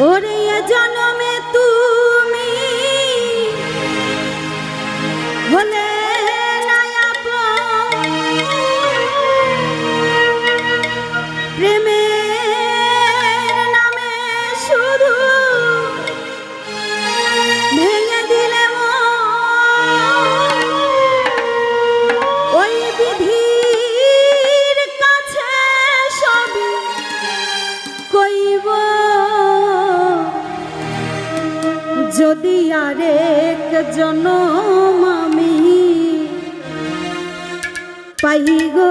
ওরে জন্মে তুমি। হলে পাই গো।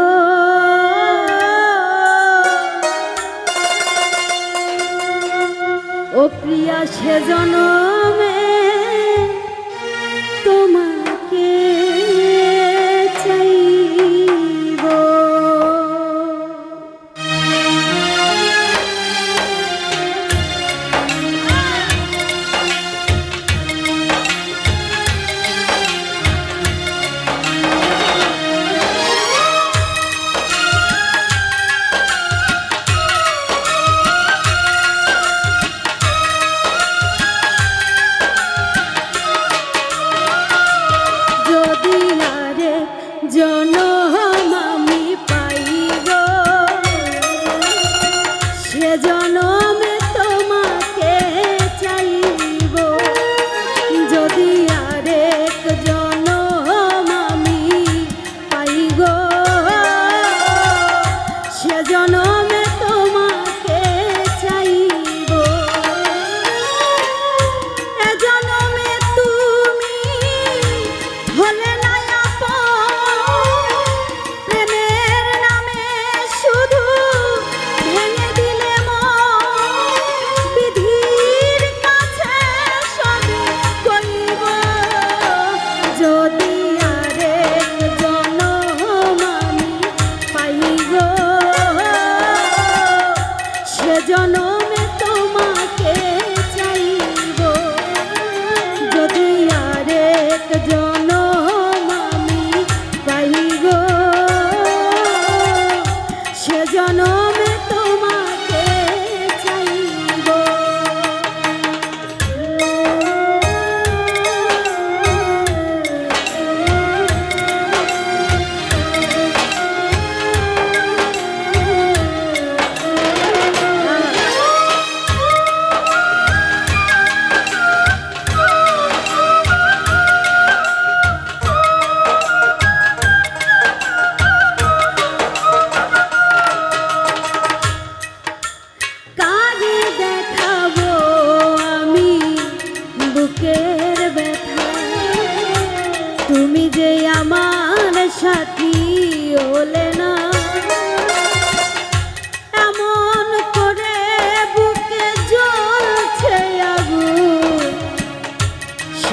ও প্রিয়া সেজনক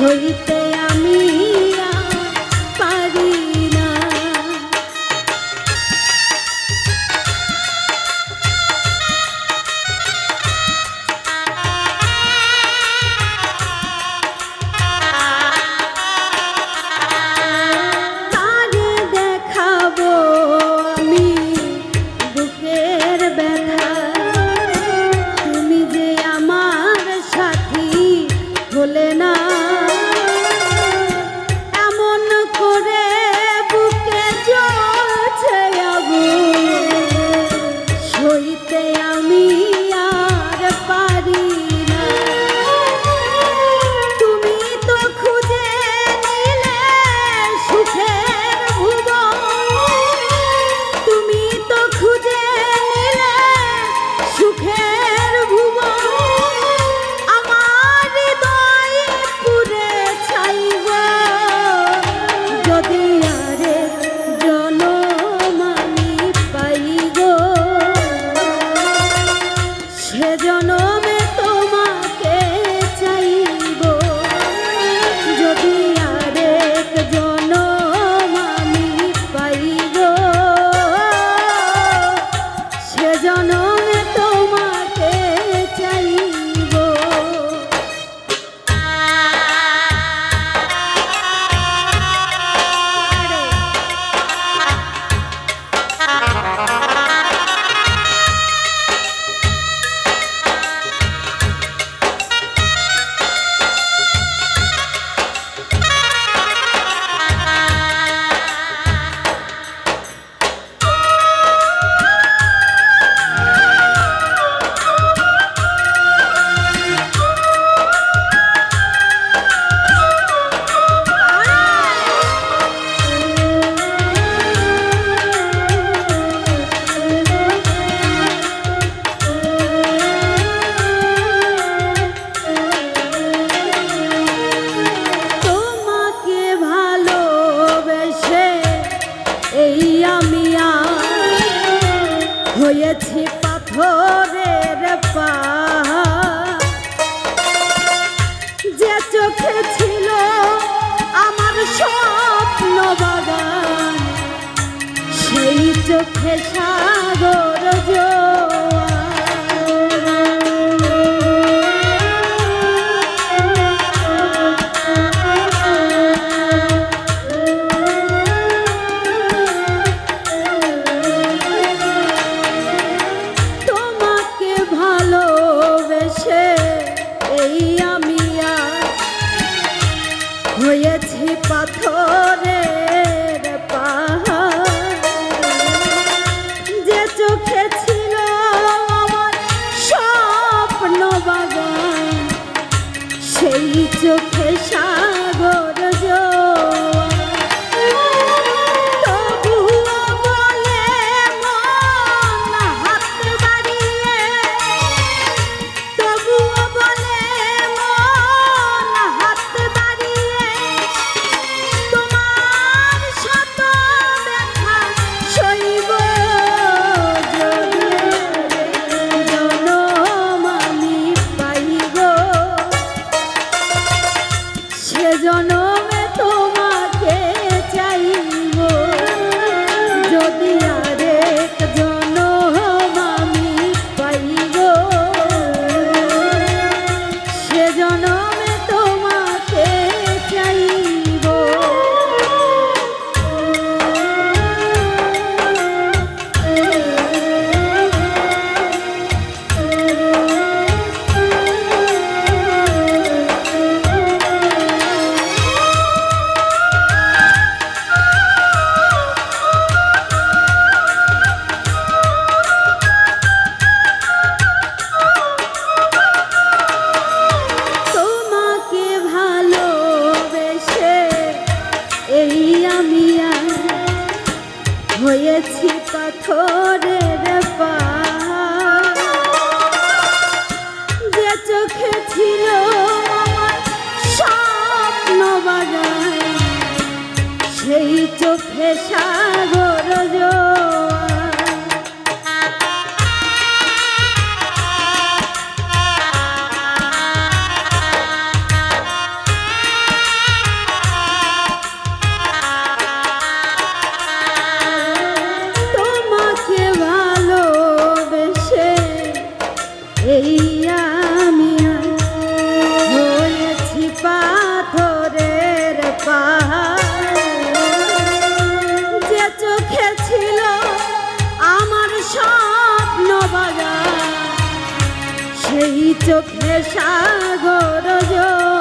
হইতে হে সাগর জোর। হয়েছি পাথরের পা যে চোখে আমার স্বপ্ন বাগা সেই চোখে সাগর জোর